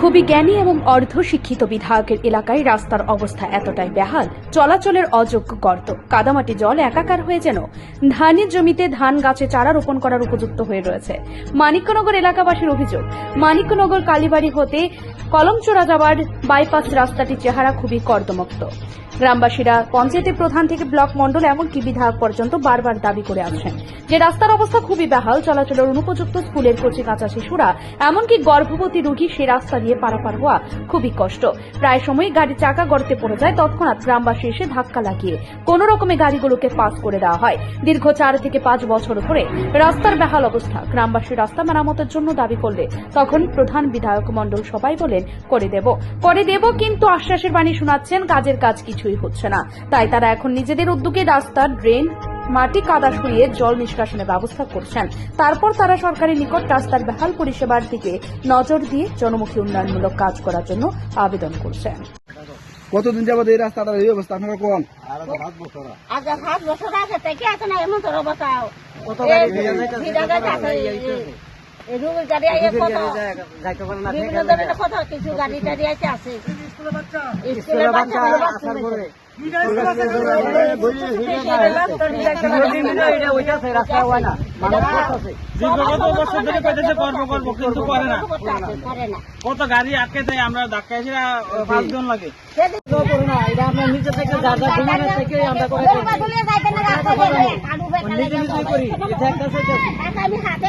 খুবই জ্ঞানী এবং অর্ধশিক্ষিত বিধায়কের এলাকায় রাস্তার অবস্থা এতটাই বেহাল, চলাচলের অযোগ্য গর্ত। কাদামাটি জল একাকার হয়ে যেন ধানের জমিতে ধান গাছে চারা রোপণ করার উপযুক্ত হয়ে রয়েছে। মানিক্যনগর এলাকাবাসীর অভিযোগ মানিক্যনগর কালীবাড়ি হতে কলমচোরা যাবার বাইপাস রাস্তাটির চেহারা খুবই কর্দমুক্ত। গ্রামবাসীরা পঞ্চায়েতের প্রধান থেকে ব্লক মণ্ডল এমনকি বিধায়ক পর্যন্ত বারবার দাবি করে আসছেন। যে রাস্তার অবস্থা খুবই বেহাল, চলাচলের অনুপযুক্ত, স্কুলের কচি কাঁচা শিশুরা, এমনকি গর্ভবতী রোগী সে রাস্তা দিয়ে পারাপার হওয়া খুবই কষ্ট। প্রায় সময় গাড়ির চাকা গর্তে পড়ে যায়, তৎক্ষণাৎ গ্রামবাসী এসে ধাক্কা লাগিয়ে কোন রকমে গাড়িগুলোকে পাস করে দেওয়া হয়। দীর্ঘ চার থেকে পাঁচ বছর ধরে রাস্তার বেহাল অবস্থা। গ্রামবাসী রাস্তা মেরামতের জন্য দাবি করলে তখন প্রধান বিধায়ক মণ্ডল সবাই বলেন, করে দেব। করে দেব, কিন্তু আশ্বাসের বাণী শোনাচ্ছেন, কাজের কাজ কিছুই হচ্ছে না। তাই তারা এখন নিজেদের উদ্যোগে রাস্তার ড্রেন মাটি কাদা সরিয়ে জল নিষ্কাশনের ব্যবস্থা করছেন। তারপর তারা সরকারের নিকট রাস্তার বেহাল পরিষেবার দিকে নজর দিয়ে জনমুখী উন্নয়নমূলক কাজ করার জন্য আবেদন করছেন। কতদিন যাবত এই রাস্তাটার এই অবস্থা আপনারা কোন? আগে সাত বছর আগে থেকে আছে না এমন তোর অবস্থা রুগীর গাড়ি আইয়ে কত বিভিন্ন ধরনের কত কিছু গাড়ি টাড়ি আছে আছে স্কুলের বাচ্চা কোনো বাচ্চা কত বছর ধরে কইতেছে করব করব কিন্তু করে না করে না গাড়ি আটকে দেয় আমরা ধাক্কা এসে পাঁচজন লাগে সেদিন বাদলে যাইতে না রাস্তা বলে, কানু বেকালে যাব। টাকা আমি হাতে।